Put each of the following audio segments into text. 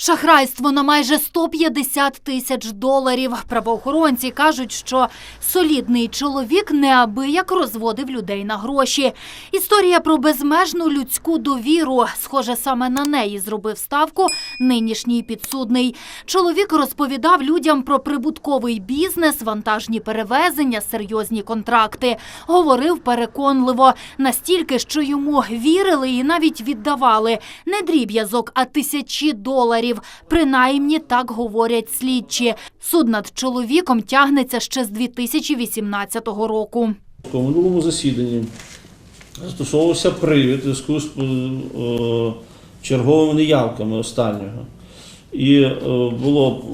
Шахрайство на майже 150 тисяч доларів. Правоохоронці кажуть, що солідний чоловік неабияк розводив людей на гроші. Історія про безмежну людську довіру. Схоже, саме на неї зробив ставку нинішній підсудний. Чоловік розповідав людям про прибутковий бізнес, вантажні перевезення, серйозні контракти. Говорив переконливо, настільки, що йому вірили і навіть віддавали не дріб'язок, а тисячі доларів. Принаймні так говорять слідчі. Суд над чоловіком тягнеться ще з 2018 року. У минулому засіданні застосовувався привід у зв'язку з е, черговими неявками останнього. І е, було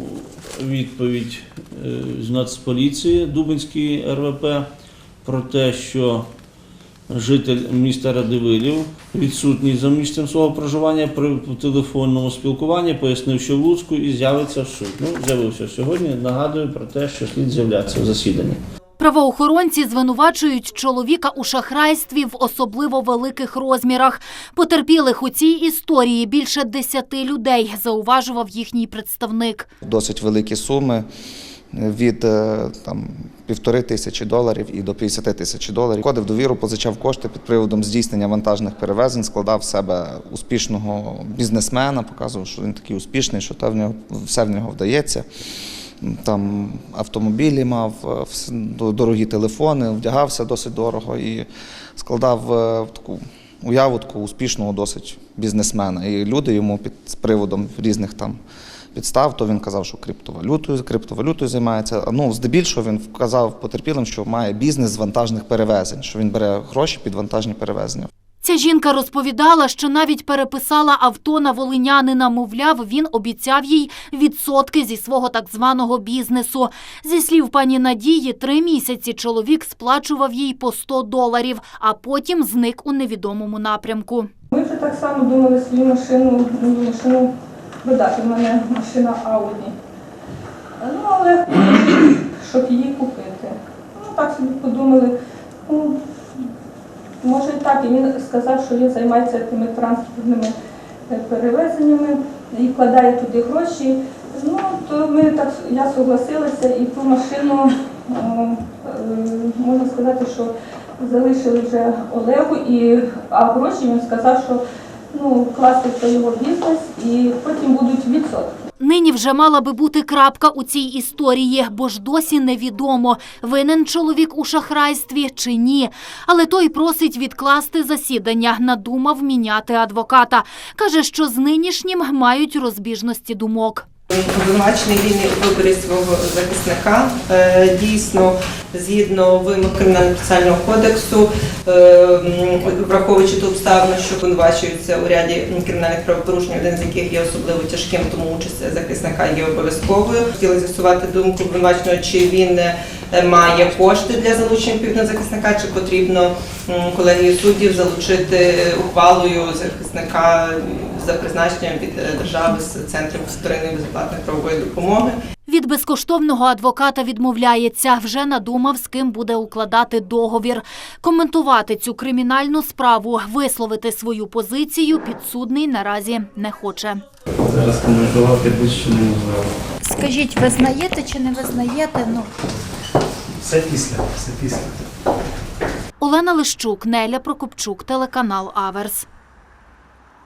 відповідь е, з Нацполіції Дубинської РВП про те, що житель міста Радивилів, відсутній за місцем свого проживання при телефонному спілкуванні, пояснив, що в Луцьку і з'явиться в суд. Ну, з'явився сьогодні. Нагадую про те, що слід з'являтися в засіданні. Правоохоронці звинувачують чоловіка у шахрайстві в особливо великих розмірах. Потерпілих у цій історії більше десяти людей, зауважував їхній представник. досить великі суми від е, там, півтори тисячі доларів і до 50 тисяч доларів. Входив довіру, позичав кошти під приводом здійснення вантажних перевезень, складав в себе успішного бізнесмена, показував, що він такий успішний, що в нього, все в нього вдається. Там автомобілі мав, е, дорогі телефони, вдягався досить дорого і складав е, таку уяву такого успішного досить бізнесмена. І люди йому під приводом різних там підстав, то він казав, що криптовалютою, криптовалютою займається. Ну, здебільшого він вказав потерпілим, що має бізнес з вантажних перевезень, що він бере гроші під вантажні перевезення. Ця жінка розповідала, що навіть переписала авто на волинянина. Мовляв, він обіцяв їй відсотки зі свого так званого бізнесу. Зі слів пані Надії, три місяці чоловік сплачував їй по 100 доларів, а потім зник у невідомому напрямку. Ми вже так само думали свою машину, машину видати. У мене машина Ауді. Ну, але щоб її купити. Ну, так собі подумали. Ну, може і так. І він сказав, що він займається тими транспортними е, перевезеннями і вкладає туди гроші. Ну, то ми так, я согласилася і ту машину, е, е, можна сказати, що залишили вже Олегу, і, а гроші він сказав, що ну, класти в його бізнес і потім будуть відсотки. Нині вже мала би бути крапка у цій історії, бо ж досі невідомо, винен чоловік у шахрайстві чи ні. Але той просить відкласти засідання, надумав міняти адвоката. Каже, що з нинішнім мають розбіжності думок. Обвинувачений вільний у виборі свого захисника. Е, Дійсно, згідно вимог кримінально процесуального кодексу, е, враховуючи ту обставину, що обвинувачується у ряді кримінальних правопорушень, один з яких є особливо тяжким, тому участь захисника є обов'язковою. Хотіли з'ясувати думку обвинуваченого, чи він е, має кошти для залучення відповідного захисника, чи потрібно колегію суддів залучити ухвалою захисника за призначенням від е, держави з центром вторинної безоплатної правової допомоги. Від безкоштовного адвоката відмовляється. Вже надумав, з ким буде укладати договір. Коментувати цю кримінальну справу, висловити свою позицію підсудний наразі не хоче. Зараз коментувати будь-що не можу. Скажіть, визнаєте чи не визнаєте? Ну Все після, все після. Олена Лищук, Неля Прокопчук, телеканал Аверс.